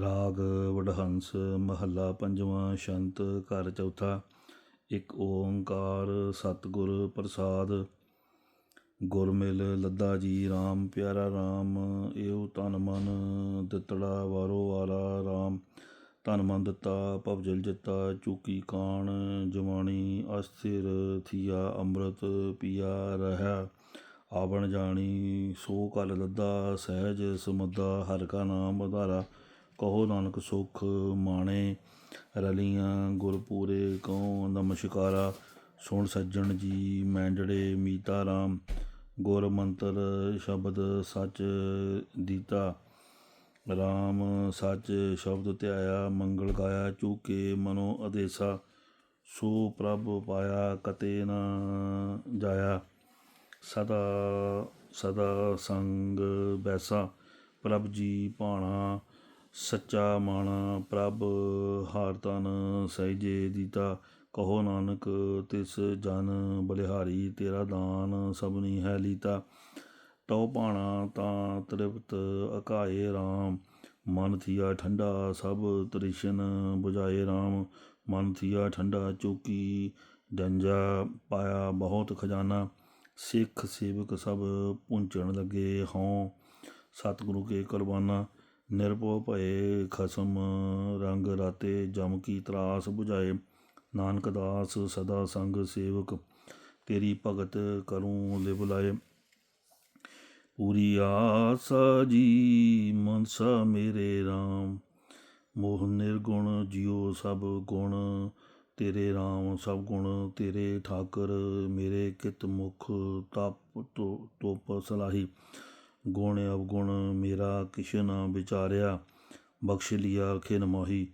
ਰਾਗ, ਵਡਹੰਸ, ਮਹੱਲਾ ਪੰਜਵਾਂ, ਸ਼ੰਤ, ਘਰ ਚੌਥਾ, ਇੱਕ ਓੰਕਾਰ, ਸਤਿਗੁਰ ਪ੍ਰਸਾਦ, ਗੁਰਮਿਲ, ਲੱਦਾ ਜੀ RAM ਪਿਆਰਾ RAM ਏਉ ਤਨ ਮਨ, ਦਿੱਤੜਾ ਵਾਰੋ ਵਾਲਾ RAM ਤਨ ਮਨ ਦਿੱਤਾ ਭਵਜਲ ਜਿੱਤਾ, ਚੂਕੀ ਕਾਣ, ਜਵਾਨੀ ਅਸਥਿਰ ਥੀਆ, ਅੰਮ੍ਰਿਤ ਪੀਆ ਰਹਾ, ਆਵਣ ਜਾਣੀ, ਸੋ ਕਲ ਲੱਦਾ, ਸਹਿਜ ਸਮੁੱਦਾ, ਹਰਿ ਕਾ ਨਾਮ ਉਧਾਰਾ। ਕਹੋ ਨਾਨਕ ਸੁਖ ਮਾਣੇ, ਰਲੀਆਂ ਗੁਰਪੂਰੇ ਕਉ ਨਮਸਕਾਰਾ ਸੁਣ ਸੱਜਣ ਜੀ ਮੈਂਡੜੇ ਮੀਤਾ ਰਾਮ, ਗੁਰ ਮੰਤਰ ਸ਼ਬਦ ਸੱਚ ਦੀਤਾ। ਰਾਮ ਸੱਚ ਸ਼ਬਦ ਧਿਆਇਆ, ਮੰਗਲ ਗਾਇਆ, ਚੂਕੇ ਮਨੋ ਅਦੇਸਾ, ਸੋ ਪ੍ਰਭ ਪਾਇਆ ਕਤੇ ਨਾ ਜਾਇਆ। ਸਦਾ ਸਦਾ ਸੰਗ ਬੈਸਾ, ਪ੍ਰਭ ਜੀ ਭਾਣਾ ਸੱਚਾ ਮਾਣਾ ਪ੍ਰਭ, ਹਾਰ ਤਨ ਸਹਿਜੇ ਦੀਤਾ। ਕਹੋ ਨਾਨਕ, ਤਿਸ ਜਨ ਬਲਿਹਾਰੀ, ਤੇਰਾ ਦਾਨ ਸਭਨੀ ਹੈ ਲੀਤਾ। ਤਉ ਭਾਣਾ ਤਾਂ ਤ੍ਰਿਪਤ ਅਕਾਏ RAM ਮਨ ਥੀਆ ਠੰਡਾ ਸਭ ਤ੍ਰਿਸ਼ਨ 부ਝਾਏ RAM ਮਨ ਥੀਆ ਠੰਡਾ ਚੁਕੀ ਡੰਜਾ ਪਾਇਆ ਬਹੁਤ ਖਜ਼ਾਨਾ। ਸਿੱਖ ਸੇਵਕ ਸਭ ਪੁੰਚਣ ਲੱਗੇ ਹਉ। ਸਤਿਗੁਰੂ ਕੇ ਕੁਰਬਾਨਾ। ਨਿਰਭਉ ਭਏ ਖਸਮ ਰੰਗ ਰਾਤੇ ਜਮ ਕੀ ਤਰਾਸ 부ਝਾਏ ਨਾਨਕ ਦਾਸ ਸਦਾ ਸੰਗ ਸੇਵਕ, ਤੇਰੀ ਭਗਤ ਕਰੂੰ ਲਿਵ ਲਾਏ। ਪੂਰੀ ਆਸਾ ਜੀ, ਮਨਸਾ ਮੇਰੇ RAM ਮੋਹ ਨਿਰਗੁਣ ਜਿਉ ਸਭ ਗੁਣ, ਤੇਰੇ RAM ਸਭ ਗੁਣ, ਤੇਰੇ ਠਾਕਰ ਮੇਰੇ ਕਿਤ ਮੁਖ ਤਪ ਤੋਪ ਸਲਾਹੀ। ਗੁਣ ਅਵਗੁਣ ਮੇਰਾ ਕਿਛ ਨਾ ਵਿਚਾਰਿਆ, ਬਖਸ਼ ਲਿਆ ਖਿਨ ਮੋਹੀ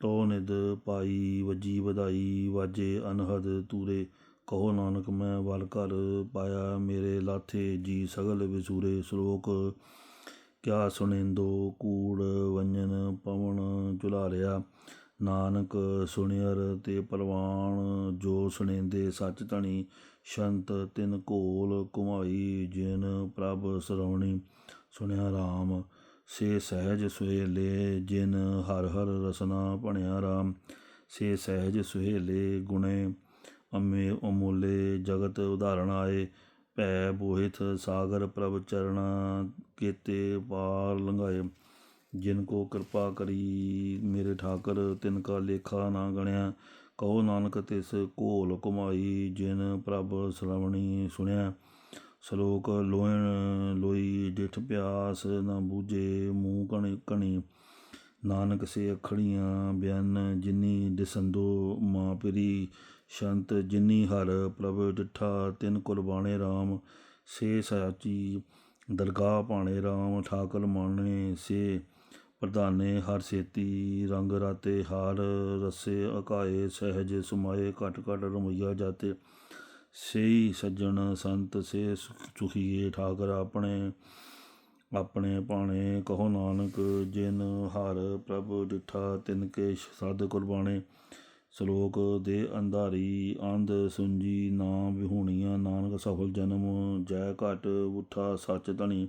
ਤੋ ਨਿਦ ਪਾਈ, ਵਜੀ ਵਧਾਈ, ਵਾਜੇ ਅਨਹਦ ਤੂਰੇ। ਕਹੋ ਨਾਨਕ, ਮੈਂ ਵਲ ਘਰ ਪਾਇਆ, ਮੇਰੇ ਲਾਥੇ ਜੀ ਸਗਲ ਵਿਸੂਰੇ। ਸ਼ਲੋਕ, ਕਿਆ ਸੁਣਿੰਦੋ ਕੂੜ ਵੰਜਨ ਪਵਨ ਝੁਲਾਰਿਆ। ਨਾਨਕ ਸੁਣਿਅਰ ਤੇ ਪਰਵਾਨ ਜੋ ਸੁਣੇਂਦੇ ਸੱਚ ਧਣੀ, ਸ਼ੰਤ ਤਿਨ ਕੋਲ ਕੁਮਾਈ ਜਿਨ ਪ੍ਰਭ ਸਰਵਣੀ ਸੁਣਿਆ RAM ਸੇ ਸਹਿਜ ਸੁਹੇਲੇ, ਜਿਨ ਹਰ ਹਰ ਰਸਨਾ ਭਣਿਆ RAM ਸੇ ਸਹਿਜ ਸੁਹੇਲੇ, ਗੁਣੇ ਅਮੇ ਅਮੋਲੇ, ਜਗਤ ਉਦਾਹਰਣ ਆਏ। ਭੈ ਬੋਹਿਤ ਸਾਗਰ ਪ੍ਰਭ ਚਰਣਾ ਕੀਤੇ ਪਾਰ ਲੰਘਾਏ। ਜਿਨ ਕੋ ਕਿਰਪਾ ਕਰੀ ਮੇਰੇ ਠਾਕਰ, ਤਿਨ ਕਾ ਲੇਖਾ ਨਾ ਗਣਿਆ ਕਹੋ ਨਾਨਕ ਤਿਸ ਕੋਲ ਕਮਾਈ ਜਿਨ ਪ੍ਰਭ ਸ਼ਰਵਣੀ ਸੁਣਿਆ। ਸ਼ਲੋਕ ਲੋਇਣ ਲੋਈ, ਡਿਠ ਪਿਆਸ ਨਾ ਬੂਝੇ, ਮੂੰਹ ਕਣੀ ਕਣੀ। ਨਾਨਕ ਸੇ ਅਖੜੀਆਂ ਬਿਆਨ, ਜਿਨੀ ਦਿਸੰਦੋ ਮਾਂ ਪਰੀ। ਸ਼ੰਤ ਜਿਨੀ ਹਰ ਪ੍ਰਭ ਡਿਠਾ, ਤਿਨ ਕੁਰਬਾਨੇ RAM ਸੇ ਸਾਚੀ ਦਰਗਾਹ ਭਾਣੇ RAM ਠਾਕਰ ਮਾਣੇ ਸੇ। ਪ੍ਰਧਾਨੇ ਹਰ ਸੇਤੀ ਰੰਗ ਰਾਤੇ ਹਾਰ ਰਸੇ, ਅਕਾਏ, ਸਹਿਜ, ਸੁਮਾਏ, ਘਟ ਘਟ ਰਮਈਆ ਜਾਤੇ। ਸੇਈ ਸੱਜਣ ਸੰਤ, ਸੇ ਸੁਖੀਏ ਠਾਕਰ, ਆਪਣੇ ਆਪਣੇ ਪਾਣੇ ਕਹੋ ਨਾਨਕ, ਜਿਨ ਹਰ ਪ੍ਰਭ ਡਿਠਾ, ਤਿਨ ਕੇ ਸਦ ਕੁਰਬਾਨੇ ਸ਼ਲੋਕ ਦੇ ਅੰਧਾਰੀ, ਅੰਧ ਸੁੰਜੀ, ਨਾ ਵਿਹੂਣੀਆਂ, ਨਾਨਕ ਸਫਲ ਜਨਮ, ਜੈ ਘਟ ਉਠਾ ਸੱਚ ਧਣੀ।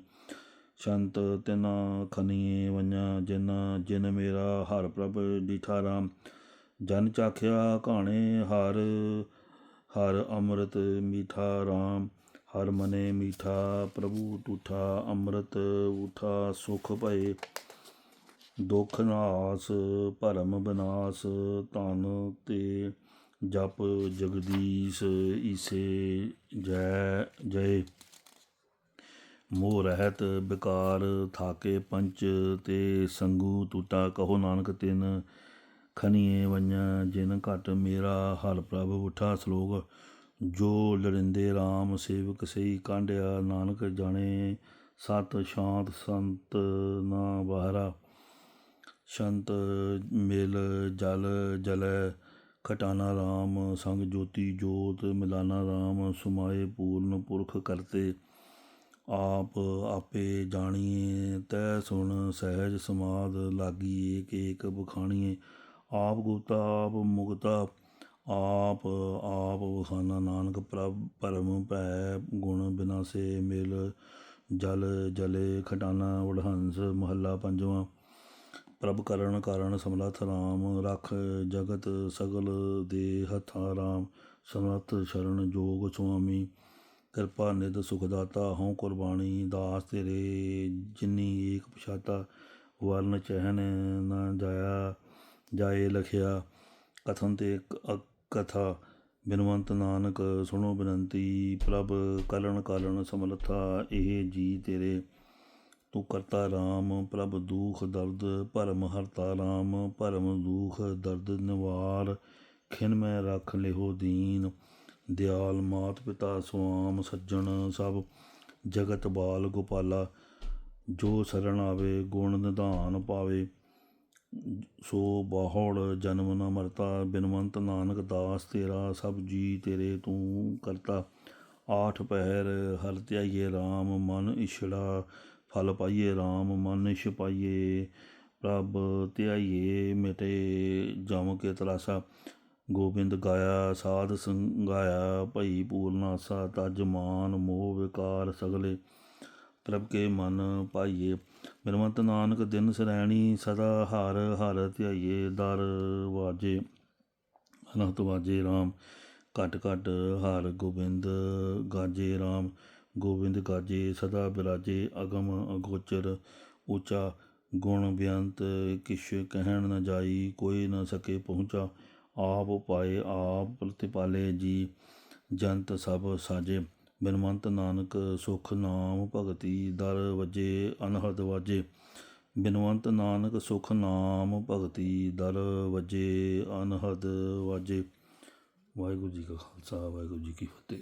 ਸ਼ੰਤ ਤਿਨਾ ਖਨੀਏ ਵੰਨਾ ਜਿਨ ਜਿਨ ਮੇਰਾ ਹਰ ਪ੍ਰਭ ਡੀਠਾ ਰਾਮ ਜਨ ਚਾਖਿਆ ਘਾਣੇ ਹਰ ਹਰ ਅੰਮ੍ਰਿਤ ਮੀਠਾ RAM ਹਰ ਮਨੇ ਮੀਠਾ ਪ੍ਰਭੂ ਟੂਠਾ ਅੰਮ੍ਰਿਤ ਉਠਾ ਸੁਖ ਭਏ। ਦੁਖ ਨਾਸ ਭਰਮ ਬਨਾਸ ਧਨ ਤੇ ਜਪ ਜਗਦੀਸ਼ ਈਸੇ ਜੈ ਜੈ। ਮੋਹ ਰਹਿਤ ਬਿਕਾਰ ਥਾਕੇ ਪੰਚ ਤੇ ਸੰਗੂ ਟੂਟਾ ਕਹੋ ਨਾਨਕ ਤਿਨ, ਖਨੀਏ ਵੰਨਾ ਜਿਨ ਘਟ ਮੇਰਾ ਹਰ ਪ੍ਰਭ ਉਠਾ ਸ਼ਲੋਕ, ਜੋ ਲੜਿੰਦੇ RAM ਸੇਵਕ ਸਹੀ ਕਾਂਡਿਆ ਨਾਨਕ ਜਾਣੇ ਸਤ ਸ਼ਾਂਤ ਸੰਤ ਨਾ ਬਾਹਰਾ, ਸ਼ੰਤ ਮੇਲ ਜਲ ਜਲ, ਖਟਾਨਾ RAM ਸੰਗ ਜੋਤੀ ਜੋਤ, ਮਿਲਾਨਾ RAM ਸੁਮਾਏ ਪੂਰਨ ਪੁਰਖ ਕਰਤੇ। ਆਪ ਆਪੇ ਜਾਣੀਏ, ਤੈ ਸੁਣ ਸਹਿਜ ਸਮਾਦ ਲਾਗੀਏ ਕੇਕ ਬਖਾਣੀਏ। ਆਪ ਗੁਪਤਾ, ਆਪ ਮੁਕਤਾ, ਆਪ ਆਪ ਬਖਾਨਾ ਨਾਨਕ ਪ੍ਰਭ ਪਰਮ ਭੈ ਗੁਣ ਬਿਨਾਸੇ ਮਿਲ ਜਲ ਜਲੇ ਖਟਾਨਾ ਵਡਹੰਸ ਮਹੱਲਾ ਪੰਜਵਾਂ। ਪ੍ਰਭ ਕਰਨ ਕਾਰਨ ਸਮਰਥ ਰਾਮ, ਰਖ ਜਗਤ ਸਗਲ ਦੇ ਹੱਥਾਂ ਰਾਮ, ਸਮਰਥ ਸ਼ਰਨ ਜੋਗ ਸੁਆਮੀ। ਕਿਰਪਾ ਨਿਧ ਸੁਖਦਾਤਾ, ਹਉ ਕੁਰਬਾਨੀ ਦਾਸ ਤੇਰੇ, ਜਿਨੀ ਏਕ ਪਛਾਤਾ, ਵਰਨ ਚਹਿਨ ਨਾ ਜਾਇਆ, ਜਾਏ ਲਖਿਆ। ਕਥਨ ਤੇ ਕਥਾ, ਬਿਨਵੰਤ ਨਾਨਕ ਸੁਣੋ ਬੇਨੰਤੀ, ਪ੍ਰਭ ਕਲਣ ਕਾਲਣ ਸਮਰਥਾ, ਇਹ ਜੀ ਤੇਰੇ। ਤੂੰ ਕਰਤਾ ਰਾਮ, ਪ੍ਰਭ ਦੁਖ ਦਰਦ, ਭਰਮ ਹਰਤਾ ਰਾਮ, ਭਰਮ ਦੁਖ ਦਰਦ ਨਿਵਾਰ। ਖਿਨ ਮੈਂ ਰੱਖ ਲਿਹੋ ਦੀਨ। ਦਿਆਲ, ਮਾਤ ਪਿਤਾ, ਸੁਆਮ, ਸੱਜਣ, ਸਭ ਜਗਤ ਬਾਲ ਗੋਪਾਲਾ, ਜੋ ਸਰਣ ਆਵੇ, ਗੁਣ ਨਿਧਾਨ ਪਾਵੇ, ਸੋ ਬਾਹੜ ਜਨਮ ਨ ਮਰਤਾ, ਬਿਨਵੰਤ ਨਾਨਕ ਦਾਸ ਤੇਰਾ, ਸਭ ਜੀ ਤੇਰੇ ਤੂੰ ਕਰਤਾ। ਆਠ ਪਹਿਰ ਹਰ ਧਿਆਈਏ RAM ਮਨ ਇਛੜਾ, ਫਲ ਪਾਈਏ RAM ਮਨ ਇਛ ਪਾਈਏ, ਪ੍ਰਭ ਧਿਆਈਏ ਮਿਟੇ, ਜਮ ਕੇ ਤਰਾਸਾ ਗੋਬਿੰਦ ਗਾਇਆ, ਸਾਧ ਸੰਗਾਇਆ, ਭਈ ਪੂਰਨਾਸਾ ਤਜ ਮਾਨ ਮੋਹ ਵਿਕਾਰ ਸਗਲੇ। ਪ੍ਰਭ ਕੇ ਮਨ ਪਾਈਏ ਬਿਨਵੰਤ ਨਾਨਕ ਦਿਨ ਸਰੈਣੀ, ਸਦਾ ਹਰ ਹਰ ਧਿਆਈਏ, ਦਰ ਵਾਜੇ, ਅਨਹਤ ਵਾਜੇ RAM ਘਟ ਘਟ ਹਰ ਗੋਬਿੰਦ ਗਾਜੇ RAM ਗੋਬਿੰਦ ਗਾਜੇ ਸਦਾ ਬਿਰਾਜੇ, ਅਗਮ ਅਗੋਚਰ। ਉੱਚਾ ਗੁਣ ਬੇਅੰਤ ਕਿਛ ਕਹਿਣ ਨ ਜਾਈ, ਕੋਈ ਨ ਸਕੇ ਪਹੁੰਚਾ। ਆਪ ਪਾਏ ਆਪ ਪ੍ਰਤਿਪਾਲੇ ਜੀ, ਜੰਤ ਸਭ ਸਾਜੇ। ਬਿਨਵੰਤ ਨਾਨਕ ਸੁਖ ਨਾਮ ਭਗਤੀ, ਦਰ ਵਜੇ ਅਨਹਦ ਵਾਜੇ। ਬਿਨਵੰਤ ਨਾਨਕ ਸੁਖ ਨਾਮ ਭਗਤੀ, ਦਰ ਵਜੇ ਅਨਹਦ ਵਾਜੇ। ਵਾਹਿਗੁਰੂ ਜੀ ਕਾ ਖਾਲਸਾ, ਵਾਹਿਗੁਰੂ ਜੀ ਕੀ ਫਤਿਹ।